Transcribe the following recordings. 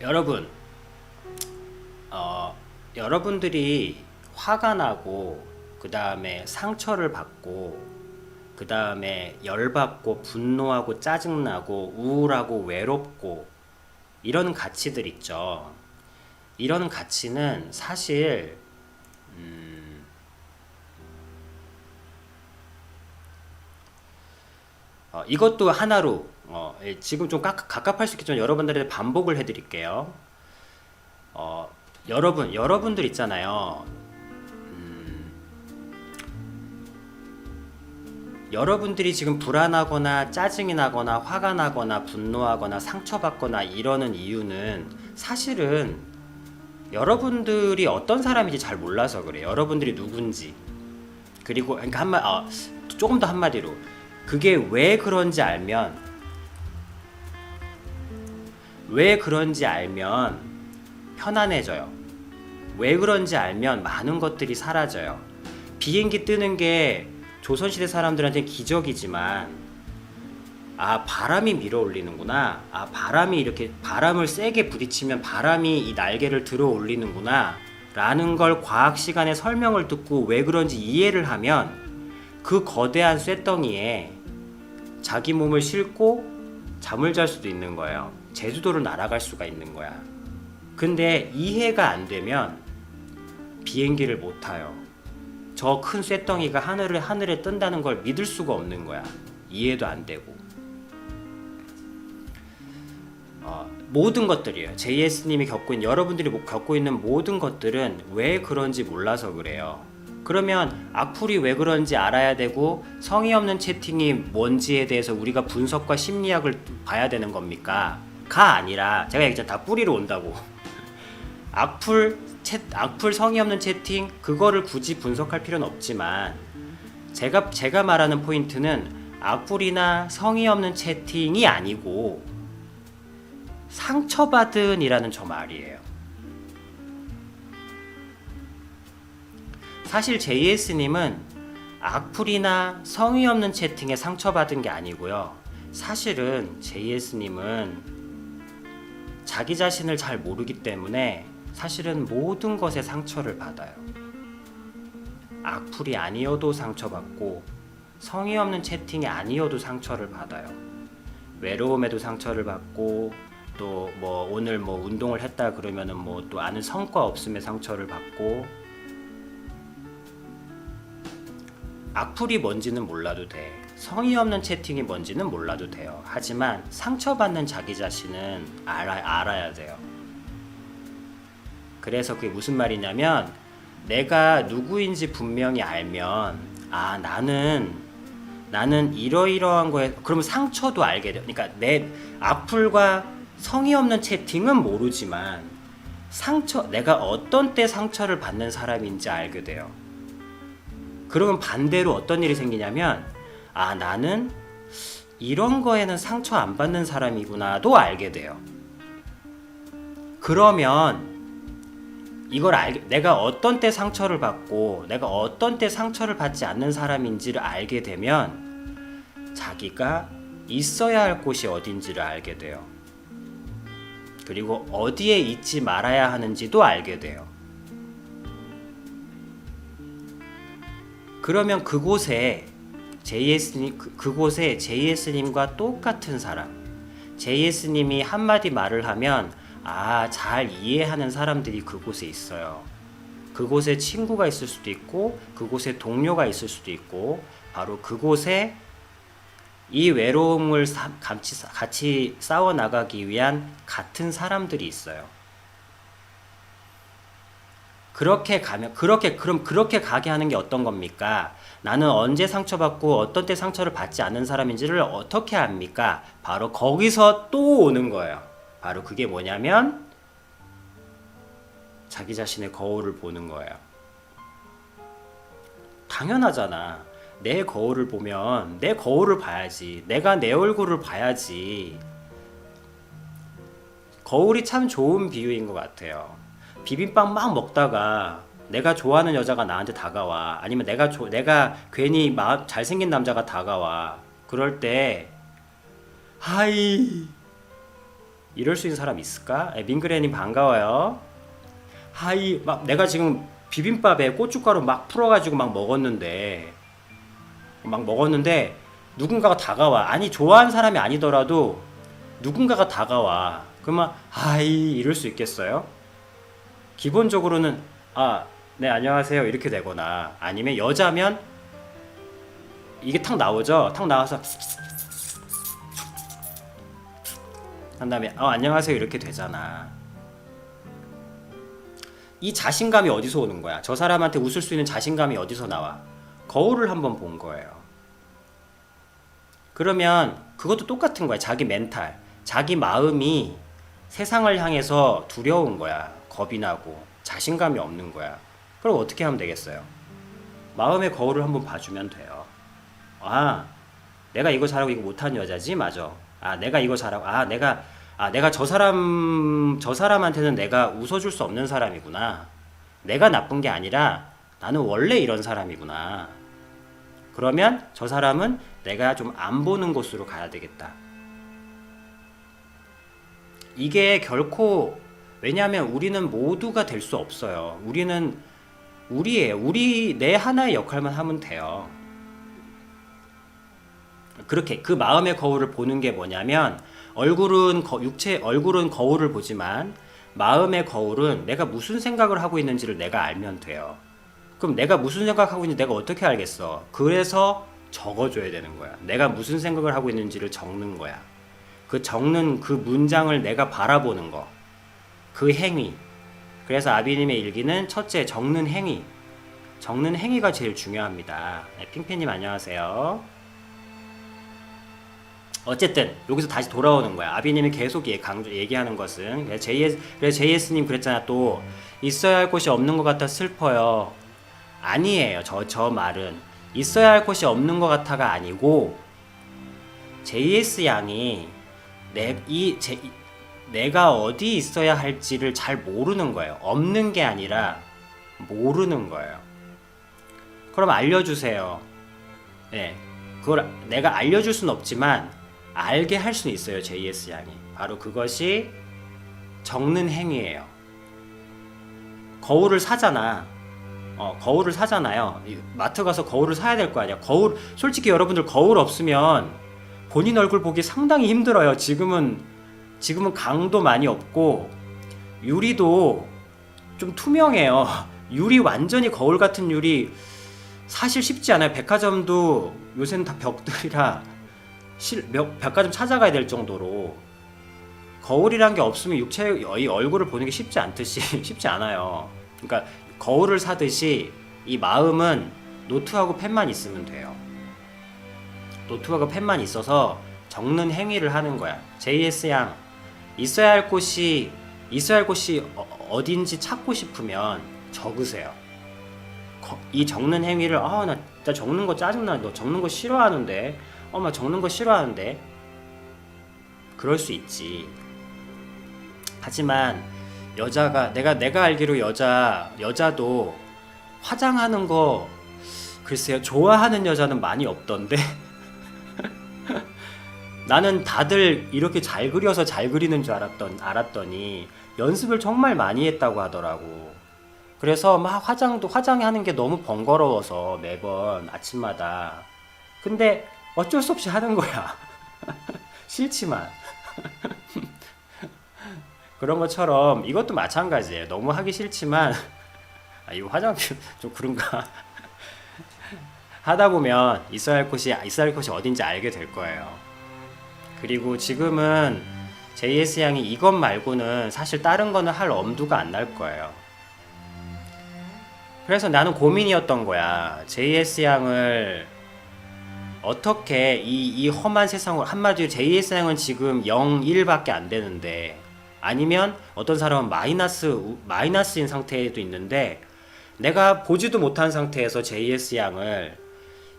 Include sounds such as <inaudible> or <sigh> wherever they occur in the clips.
여러분, 어, 여러분들이 화가 나고 그 다음에 상처를 받고 그 다음에 열받고 분노하고 짜증나고 우울하고 외롭고 이런 가치들 있죠. 이런 가치는 사실 음, 어, 이것도 하나로 어, 예, 지금 좀 깝- 갑갑할 수 있겠지만 여러분들한테 반복을 해드릴게요. 어, 여러분 여러분들 있잖아요. 음, 여러분들이 지금 불안하거나 짜증이 나거나 화가 나거나 분노하거나 상처받거나 이러는 이유는 사실은 여러분들이 어떤 사람인지 잘 몰라서 그래요. 여러분들이 누군지. 그리고 그러니까 한마 아, 조금 더 한마디로 그게 왜 그런지 알면 왜 그런지 알면 편안해져요. 왜 그런지 알면 많은 것들이 사라져요. 비행기 뜨는 게 조선시대 사람들한테 기적이지만 아 바람이 밀어 올리는구나 아 바람이 이렇게 바람을 세게 부딪히면 바람이 이 날개를 들어 올리는구나 라는 걸 과학 시간에 설명을 듣고 왜 그런지 이해를 하면 그 거대한 쇳덩이에 자기 몸을 싣고 잠을 잘 수도 있는 거예요 제주도를 날아갈 수가 있는 거야 근데 이해가 안 되면 비행기를 못 타요 저 큰 쇳덩이가 하늘을 하늘에 뜬다는 걸 믿을 수가 없는 거야 이해도 안 되고 어, 모든 것들이에요. JS님이 겪고 있는 여러분들이 뭐 겪고 있는 모든 것들은 왜 그런지 몰라서 그래요. 그러면 악플이 왜 그런지 알아야 되고 성의 없는 채팅이 뭔지에 대해서 우리가 분석과 심리학을 봐야 되는 겁니까? 가 아니라 제가 얘기했잖아 다 뿌리로 온다고. <laughs> 악플 채, 악플 성의 없는 채팅 그거를 굳이 분석할 필요는 없지만 제가 제가 말하는 포인트는 악플이나 성의 없는 채팅이 아니고 상처받은이라는 저 말이에요. 사실 JS님은 악플이나 성의 없는 채팅에 상처받은 게 아니고요. 사실은 JS님은 자기 자신을 잘 모르기 때문에 사실은 모든 것에 상처를 받아요. 악플이 아니어도 상처받고 성의 없는 채팅이 아니어도 상처를 받아요. 외로움에도 상처를 받고 또 뭐 오늘 뭐 운동을 했다 그러면은 뭐 또 아는 성과 없음에 상처를 받고 악플이 뭔지는 몰라도 돼. 성의 없는 채팅이 뭔지는 몰라도 돼요. 하지만 상처받는 자기 자신은 알아, 알아야 돼요. 그래서 그게 무슨 말이냐면 내가 누구인지 분명히 알면 아 나는 나는 이러이러한 거에 그러면 상처도 알게 돼요. 그러니까 내 악플과 성의 없는 채팅은 모르지만 상처 내가 어떤 때 상처를 받는 사람인지 알게 돼요. 그러면 반대로 어떤 일이 생기냐면 아 나는 이런 거에는 상처 안 받는 사람이구나도 알게 돼요. 그러면 이걸 알게 내가 어떤 때 상처를 받고 내가 어떤 때 상처를 받지 않는 사람인지를 알게 되면 자기가 있어야 할 곳이 어딘지를 알게 돼요. 그리고 어디에 있지 말아야 하는지도 알게 돼요. 그러면 그곳에 JS님 그- 그곳에 JS님과 똑같은 사람, JS님이 한마디 말을 하면 아, 잘 이해하는 사람들이 그곳에 있어요. 그곳에 친구가 있을 수도 있고, 그곳에 동료가 있을 수도 있고, 바로 그곳에 이 외로움을 사- 같이, 싸- 같이 싸워 나가기 위한 같은 사람들이 있어요. 그렇게 가면 그렇게 그럼 그렇게 가게 하는 게 어떤 겁니까? 나는 언제 상처받고 어떤 때 상처를 받지 않는 사람인지를 어떻게 압니까? 바로 거기서 또 오는 거예요. 바로 그게 뭐냐면 자기 자신의 거울을 보는 거예요. 당연하잖아. 내 거울을 보면 내 거울을 봐야지. 내가 내 얼굴을 봐야지. 거울이 참 좋은 비유인 것 같아요. 비빔밥 막 먹다가 내가 좋아하는 여자가 나한테 다가와. 아니면 내가 조, 내가 괜히 마, 잘생긴 남자가 다가와. 그럴 때 하이 이럴 수 있는 사람 있을까? 예, 민그레님 반가워요. 하이 막 내가 지금 비빔밥에 고춧가루 막 풀어가지고 막 먹었는데 막 먹었는데 누군가가 다가와 아니 좋아하는 사람이 아니더라도 누군가가 다가와 그러면 하이 이럴 수 있겠어요? 기본적으로는 아 네 안녕하세요 이렇게 되거나 아니면 여자면 이게 탁 나오죠? 탁 나와서 한 다음에 어 안녕하세요 이렇게 되잖아. 이 자신감이 어디서 오는 거야? 저 사람한테 웃을 수 있는 자신감이 어디서 나와? 거울을 한번 본 거예요. 그러면 그것도 똑같은 거야 자기 멘탈. 자기 마음이 세상을 향해서 두려운 거야 겁이 나고 자신감이 없는 거야. 그럼 어떻게 하면 되겠어요? 마음의 거울을 한번 봐주면 돼요. 아 내가 이거 잘하고 이거 못하는 여자지? 맞아. 아 내가 이거 잘하고 아 내가 아 내가 저 사람 저 사람한테는 내가 웃어줄 수 없는 사람이구나. 내가 나쁜 게 아니라 나는 원래 이런 사람이구나. 그러면 저 사람은 내가 좀 안 보는 곳으로 가야 되겠다. 이게 결코 왜냐하면 우리는 모두가 될 수 없어요 우리는 우리예요 우리 내 하나의 역할만 하면 돼요 그렇게 그 마음의 거울을 보는 게 뭐냐면 얼굴은 거, 육체 얼굴은 거울을 보지만 마음의 거울은 내가 무슨 생각을 하고 있는지를 내가 알면 돼요. 그럼 내가 무슨 생각하고 있는지 내가 어떻게 알겠어? 그래서 적어줘야 되는 거야. 내가 무슨 생각을 하고 있는지를 적는 거야. 그 적는 그 문장을 내가 바라보는 거. 그 행위. 그래서 아비님의 일기는 첫째 적는 행위. 적는 행위가 제일 중요합니다. 네, 핑팬님 안녕하세요. 어쨌든 여기서 다시 돌아오는 거야. 아비님이 계속 얘- 강조 얘기하는 것은 그래서 JS 그래서 JS님 그랬잖아 또 있어야 할 곳이 없는 것 같아 슬퍼요. 아니에요. 저 저 말은 있어야 할 곳이 없는 것 같아가 아니고 JS 양이 내 이 제 내가 어디 있어야 할지를 잘 모르는 거예요. 없는 게 아니라 모르는 거예요. 그럼 알려주세요. 네, 그걸 내가 알려줄 수는 없지만 알게 할 수는 있어요. JS 양이 바로 그것이 적는 행위예요. 거울을 사잖아. 어, 거울을 사잖아요. 이 마트 가서 거울을 사야 될 거 아니야. 거울 솔직히 여러분들 거울 없으면 본인 얼굴 보기 상당히 힘들어요. 지금은 지금은 강도 많이 없고 유리도 좀 투명해요. <laughs> 유리 완전히 거울 같은 유리 사실 쉽지 않아요. 백화점도 요새는 다 벽들이라 실, 몇, 백화점 찾아가야 될 정도로 거울이란 게 없으면 육체 이 얼굴을 보는 게 쉽지 않듯이 <laughs> 쉽지 않아요. 그러니까 거울을 사듯이 이 마음은 노트하고 펜만 있으면 돼요. 노트하고 펜만 있어서 적는 행위를 하는 거야. JS 양 있어야 할 곳이 있어야 할 곳이 어- 어딘지 찾고 싶으면 적으세요. 거- 이 적는 행위를 아나 나 적는 거 짜증나. 너 적는 거 싫어하는데. 어마 적는 거 싫어하는데. 그럴 수 있지. 하지만 여자가 내가 내가 알기로 여자 여자도 화장하는 거 글쎄요 좋아하는 여자는 많이 없던데 <laughs> 나는 다들 이렇게 잘 그려서 잘 그리는 줄 알았던 알았더니 연습을 정말 많이 했다고 하더라고. 그래서 막 화장도 화장하는 게 너무 번거로워서 매번 아침마다. 근데 어쩔 수 없이 하는 거야. <laughs> 싫지만. <laughs> 그런 것처럼 이것도 마찬가지예요. 너무 하기 싫지만 아 이거 화장 좀 그런가. <laughs> 하다 보면 있어야 할 곳이 있어야 할 곳이 어딘지 알게 될 거예요. 그리고 지금은 JS 양이 이것 말고는 사실 다른 거는 할 엄두가 안 날 거예요. 그래서 나는 고민이었던 거야. JS 양을 어떻게 이, 이 험한 세상을 한마디로 JS 양은 지금 0, 1밖에 안 되는데 아니면 어떤 사람은 마이너스 마이너스인 상태에도 있는데 내가 보지도 못한 상태에서 JS 양을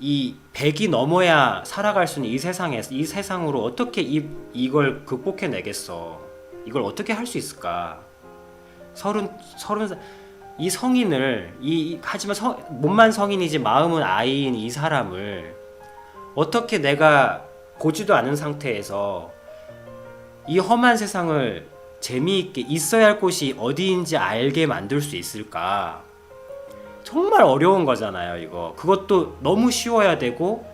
이 100이 넘어야 살아갈 수 있는 이 세상에서 이 세상으로 어떻게 이 이걸 극복해 내겠어? 이걸 어떻게 할 수 있을까? 서른 서른 살- 이 성인을 이, 이- 하지만 성, 몸만 성인이지 마음은 아이인 이 사람을 어떻게 내가 보지도 않은 상태에서 이 험한 세상을 재미있게 있어야 할 곳이 어디인지 알게 만들 수 있을까? 정말 어려운 거잖아요, 이거. 그것도 너무 쉬워야 되고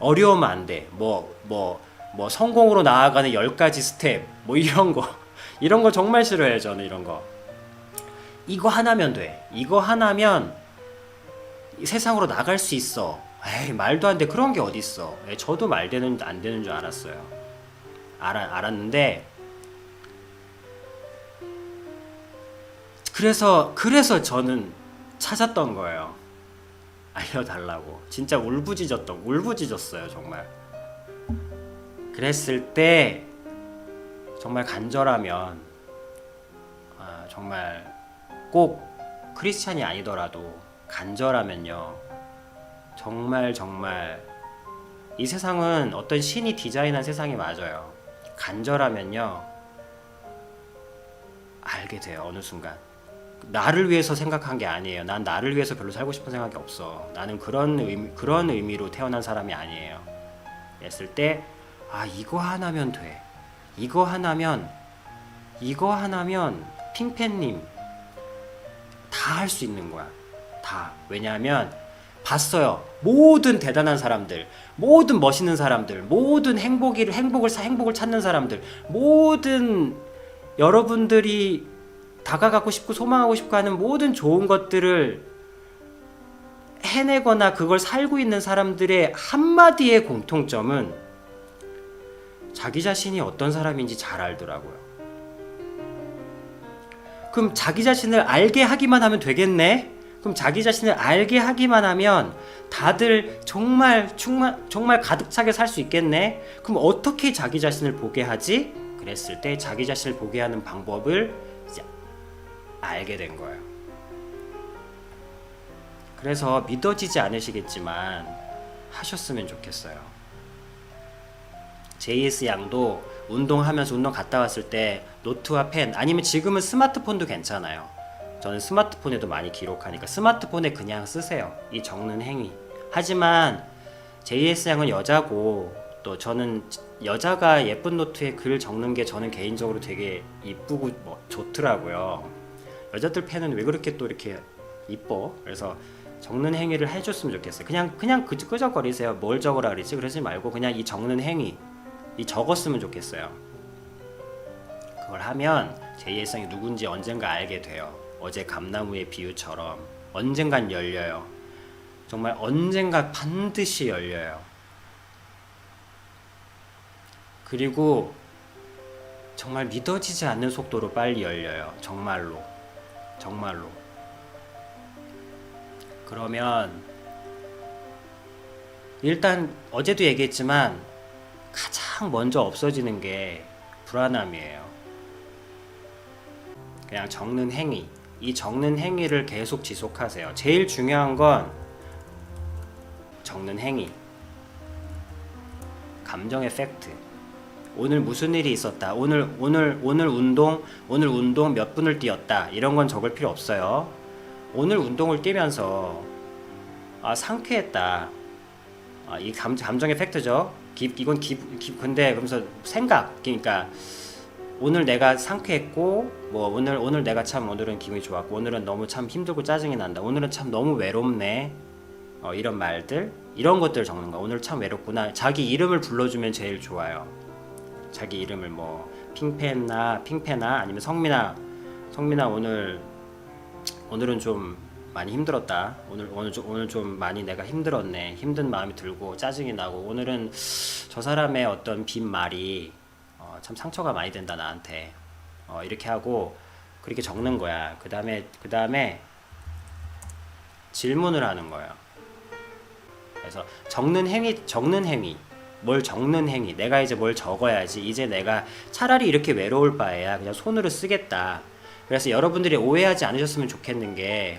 어려우면 안 돼. 뭐, 뭐, 뭐 성공으로 나아가는 열 가지 스텝, 뭐 이런 거. <laughs> 이런 거 정말 싫어해요, 저는 이런 거. 이거 하나면 돼. 이거 하나면 이 세상으로 나갈 수 있어. 에이, 말도 안 돼. 그런 게 어딨어. 에, 저도 말 되는, 안 되는 줄 알았어요. 알아, 알았는데, 그래서, 그래서 저는 찾았던 거예요. 알려달라고. 진짜 울부짖었던, 울부짖었어요, 정말. 그랬을 때, 정말 간절하면, 아, 정말 꼭 크리스찬이 아니더라도 간절하면요. 정말 정말 이 세상은 어떤 신이 디자인한 세상이 맞아요. 간절하면요. 알게 돼요. 어느 순간. 나를 위해서 생각한 게 아니에요. 난 나를 위해서 별로 살고 싶은 생각이 없어. 나는 그런 의미, 그런 의미로 태어난 사람이 아니에요. 했을 때, 아, 이거 하나면 돼. 이거 하나면, 이거 하나면, 핑팬님, 다 할 수 있는 거야. 다. 왜냐하면, 봤어요. 모든 대단한 사람들, 모든 멋있는 사람들, 모든 행복을 행복을 행복을 찾는 사람들, 모든 여러분들이 다가가고 싶고 소망하고 싶고 하는 모든 좋은 것들을 해내거나 그걸 살고 있는 사람들의 한마디의 공통점은 자기 자신이 어떤 사람인지 잘 알더라고요. 그럼 자기 자신을 알게 하기만 하면 되겠네? 그럼 자기 자신을 알게 하기만 하면 다들 정말 정말 정말 가득 차게 살 수 있겠네. 그럼 어떻게 자기 자신을 보게 하지? 그랬을 때 자기 자신을 보게 하는 방법을 알게 된 거예요. 그래서 믿어지지 않으시겠지만 하셨으면 좋겠어요. JS 양도 운동하면서 운동 갔다 왔을 때 노트와 펜 아니면 지금은 스마트폰도 괜찮아요. 저는 스마트폰에도 많이 기록하니까 스마트폰에 그냥 쓰세요. 이 적는 행위. 하지만 JS 양은 여자고 또 저는 여자가 예쁜 노트에 글 적는 게 저는 개인적으로 되게 이쁘고 뭐 좋더라고요. 여자들 펜은 왜 그렇게 또 이렇게 이뻐? 그래서 적는 행위를 해줬으면 좋겠어요. 그냥 그냥 그, 끄적거리세요. 뭘 적으라 그러지? 그러지 말고 그냥 이 적는 행위 이 적었으면 좋겠어요. 그걸 하면 제2일성이 누군지 언젠가 알게 돼요. 어제 감나무의 비유처럼 언젠간 열려요. 정말 언젠가 반드시 열려요. 그리고 정말 믿어지지 않는 속도로 빨리 열려요. 정말로. 정말로. 그러면 일단 어제도 얘기했지만 가장 먼저 없어지는 게 불안함이에요. 그냥 적는 행위. 이 적는 행위를 계속 지속하세요. 제일 중요한 건 적는 행위. 감정의 팩트. 오늘 무슨 일이 있었다. 오늘 오늘 오늘 운동 오늘 운동 몇 분을 뛰었다. 이런 건 적을 필요 없어요. 오늘 운동을 뛰면서 아 상쾌했다. 아, 이 감, 감정의 팩트죠. 기, 이건 기, 기, 근데 그러면서 생각 그러니까 오늘 내가 상쾌했고 뭐 오늘 오늘 내가 참 오늘은 기분이 좋았고 오늘은 너무 참 힘들고 짜증이 난다. 오늘은 참 너무 외롭네. 어, 이런 말들 이런 것들 적는 거. 오늘 참 외롭구나. 자기 이름을 불러주면 제일 좋아요. 자기 이름을 뭐 핑펜나 핑페나 아니면 성민아 성민아 오늘 오늘은 좀 많이 힘들었다. 오늘 오늘 좀 오늘 좀 많이 내가 힘들었네. 힘든 마음이 들고 짜증이 나고 오늘은 저 사람의 어떤 빈 말이 어, 참 상처가 많이 된다 나한테. 어, 이렇게 하고 그렇게 적는 거야. 그 다음에 그 다음에 질문을 하는 거예요. 그래서 적는 행위 적는 행위 뭘 적는 행위 내가 이제 뭘 적어야지 이제 내가 차라리 이렇게 외로울 바에야 그냥 손으로 쓰겠다. 그래서 여러분들이 오해하지 않으셨으면 좋겠는 게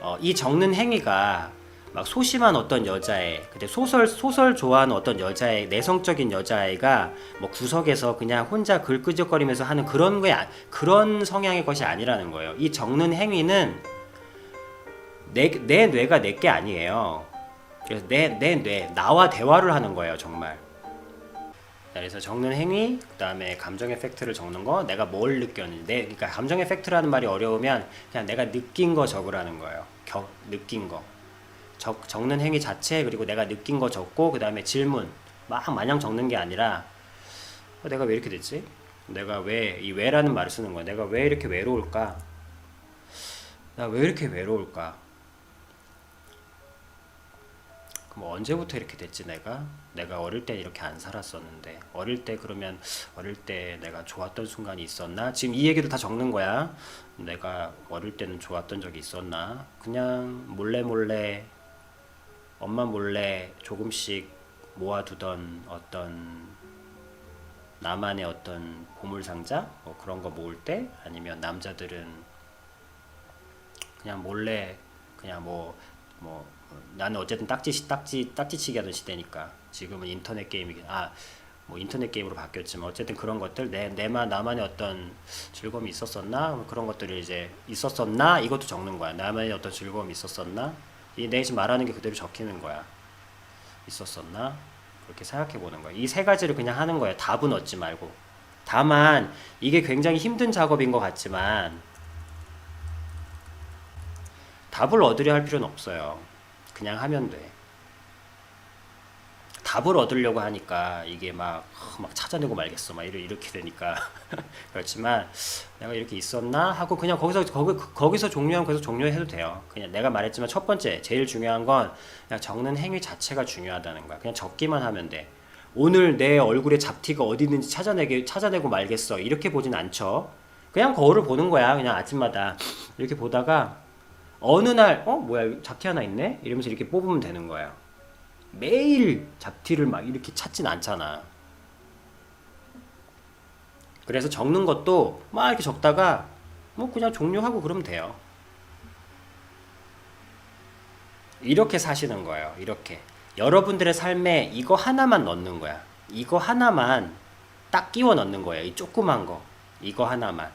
어, 이 적는 행위가 막 소심한 어떤 여자애, 근데 소설 소설 좋아하는 어떤 여자애, 내성적인 여자애가 뭐 구석에서 그냥 혼자 글 끄적거리면서 하는 그런 게 아- 그런 성향의 것이 아니라는 거예요. 이 적는 행위는 내, 내 뇌가 내게 아니에요. 그래서 내, 내 뇌, 나와 대화를 하는 거예요, 정말. 그래서 적는 행위, 그 다음에 감정의 팩트를 적는 거, 내가 뭘 느꼈는지, 내, 그러니까 감정의 팩트라는 말이 어려우면 그냥 내가 느낀 거 적으라는 거예요. 겨, 느낀 거. 적, 적는 행위 자체 그리고 내가 느낀 거 적고 그 다음에 질문 막 마냥 적는 게 아니라 어, 내가 왜 이렇게 됐지? 내가 왜 이 왜라는 말을 쓰는 거야. 내가 왜 이렇게 외로울까? 나 왜 이렇게 외로울까? 그럼 언제부터 이렇게 됐지 내가? 내가 어릴 때 이렇게 안 살았었는데 어릴 때 그러면 어릴 때 내가 좋았던 순간이 있었나? 지금 이 얘기도 다 적는 거야. 내가 어릴 때는 좋았던 적이 있었나? 그냥 몰래 몰래 엄마 몰래 조금씩 모아두던 어떤 나만의 어떤 보물 상자 뭐 그런 거 모을 때 아니면 남자들은 그냥 몰래 그냥 뭐뭐 나는 어쨌든 딱지 딱지 딱지치기 하던 시대니까 지금은 인터넷 게임이긴 아 뭐 인터넷 게임으로 바뀌었지만 어쨌든 그런 것들 내 내만 나만의 어떤 즐거움이 있었었나? 뭐 그런 것들을 이제 있었었나? 이것도 적는 거야. 나만의 어떤 즐거움이 있었었나? 이 내가 지금 말하는 게 그대로 적히는 거야. 있었었나? 그렇게 생각해 보는 거야. 이 세 가지를 그냥 하는 거야. 답은 얻지 말고. 다만 이게 굉장히 힘든 작업인 것 같지만 답을 얻으려 할 필요는 없어요. 그냥 하면 돼. 답을 얻으려고 하니까 이게 막, 어, 막 찾아내고 말겠어. 막 이렇게, 이렇게 되니까. <laughs> 그렇지만 내가 이렇게 있었나? 하고 그냥 거기서, 거기, 거기서 종료하면 거기서 종료해도 돼요. 그냥 내가 말했지만 첫 번째, 제일 중요한 건 그냥 적는 행위 자체가 중요하다는 거야. 그냥 적기만 하면 돼. 오늘 내 얼굴에 잡티가 어디 있는지 찾아내게, 찾아내고 말겠어. 이렇게 보진 않죠. 그냥 거울을 보는 거야. 그냥 아침마다. 이렇게 보다가 어느 날, 어, 뭐야, 잡티 하나 있네? 이러면서 이렇게 뽑으면 되는 거예요. 매일 잡티를 막 이렇게 찾진 않잖아. 그래서 적는 것도 막 이렇게 적다가 뭐 그냥 종료하고 그러면 돼요. 이렇게 사시는 거예요. 이렇게. 여러분들의 삶에 이거 하나만 넣는 거야. 이거 하나만 딱 끼워 넣는 거예요. 이 조그만 거. 이거 하나만.